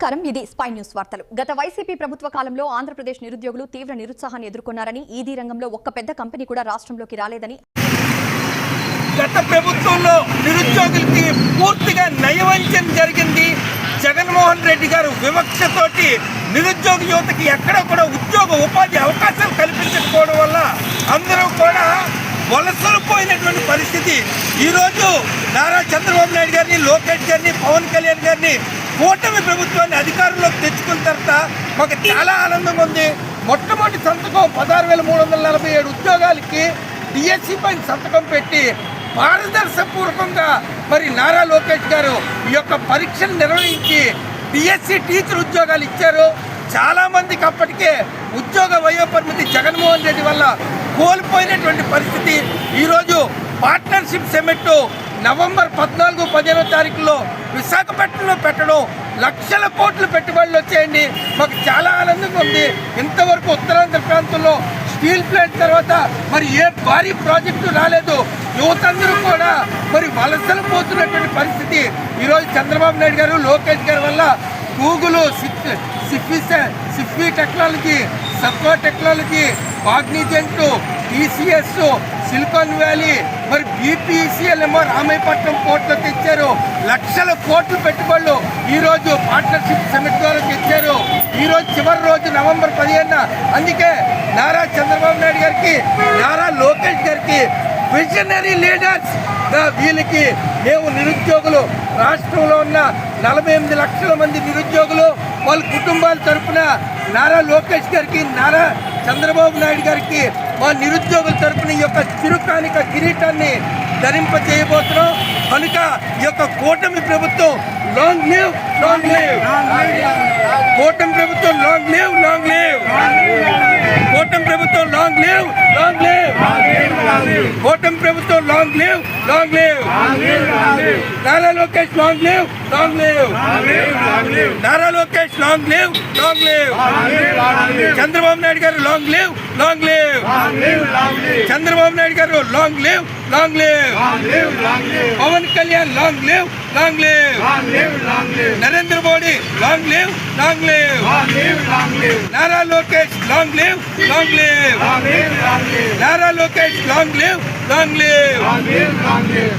నమస్కారం. ఇది spy news వార్తలు. గత వైసీపీ ప్రభుత్వ కాలంలో ఆంధ్రప్రదేశ్ నిరుద్యోగులు తీవ్ర నిరుత్సాహాన్ని ఎదుర్కొన్నారని ఈదీ రంగంలో ఒక్క పెద్ద కంపెనీ కూడా రాష్ట్రంలోకి రాలేదని గత ప్రభుత్వంలో నిరుద్యోగులకి పూర్తిగా నయవంచన జరిగింది. జగన్మోహన్ రెడ్డి గారు వివక్షతోటి నిరుద్యోగ యువతకి ఎక్కడ కూడా ఉద్యోగ ఉపాధి అవకాశాలు కల్పించకపోవడం వల్ల అందరూ కూడా వలసలు పోయినటువంటి ఈరోజు నారా చంద్రబాబు నాయుడు గారిని లోకేష్ గారిని పవన్ కళ్యాణ్ గారిని కూటమి ప్రభుత్వాన్ని అధికారంలోకి తెచ్చుకున్న తర్వాత మాకు చాలా ఆనందంగా ఉంది. మొట్టమొదటి సంతకం పదహారు వేల మూడు వందల నలభై ఏడు ఉద్యోగాలకి డిఎస్సి పైన సంతకం పెట్టి పారదర్శపూర్వకంగా మరి నారా లోకేష్ గారు ఈ యొక్క పరీక్షను నిర్వహించి డిఎస్సి టీచర్ ఉద్యోగాలు ఇచ్చారు. చాలామందికి అప్పటికే ఉద్యోగ వయోపరిమితి జగన్మోహన్ రెడ్డి వల్ల కోల్పోయినటువంటి పరిస్థితి. ఈరోజు పార్ట్నర్షిప్ సెమిట్ నవంబర్ పద్నాలుగు పదిహేనో తారీఖులో విశాఖపట్నంలో పెట్టడం లక్షల కోట్లు పెట్టుబడులు వచ్చేయండి. మాకు చాలా ఆనందంగా ఉంది. ఇంతవరకు ఉత్తరాంధ్ర ప్రాంతంలో స్టీల్ ప్లాంట్ తర్వాత మరి ఏ భారీ ప్రాజెక్టు రాలేదు. యువతందరూ కూడా మరి వలసలు పోతున్నటువంటి పరిస్థితి. ఈరోజు చంద్రబాబు నాయుడు గారు లోకేష్ గారి వల్ల Google Sify technology సబ్కో technology Cognizant TCS Silicon Valley మరి బీపీసీఎల్ ఏమో రామాయపట్నం పోర్టులో తెచ్చారు. లక్షల కోట్లు పెట్టుబడులు ఈరోజు పార్ట్నర్షిప్ సమిట్ ద్వారా తెచ్చారు. ఈరోజు చివరి రోజు నవంబర్ పదిహేను అందుకే నారా చంద్రబాబు నాయుడు గారికి నారా లో విజనరీ లీడర్స్ వీళ్ళకి మేము నిరుద్యోగులు. రాష్ట్రంలో ఉన్న నలభై ఎనిమిది లక్షల మంది నిరుద్యోగులు. వాళ్ళ కుటుంబాల తరఫున నారా లోకేష్ గారికి నారా చంద్రబాబు నాయుడు గారికి మా నిరుద్యోగుల తరపున ఈ యొక్క చిరుకానిక కిరీటాన్ని ధరింప చేయబోతున్నాం. కనుక ఈ యొక్క కూటమి ప్రభుత్వం లాంగ్ లివ్ లాంగ్ లివ్ కూటమి ప్రభుత్వం లాంగ్ లివ్ లాంగ్ లివ్ కూటమి ప్రభుత్వం లాంగ్ లివ్ లాంగ్ లివ్ కూటమి ప్రభుత్వం long live long live. Nara Lokesh long live long live. Nara Lokesh long live long live. Chandrababu Naidu garu long live long live. Chandrababu Naidu garu long live long live. Pawan Kalyan long live long live. Narendra Modi long live long live. Nara Lokesh long live long live Nara Lokesh long live long live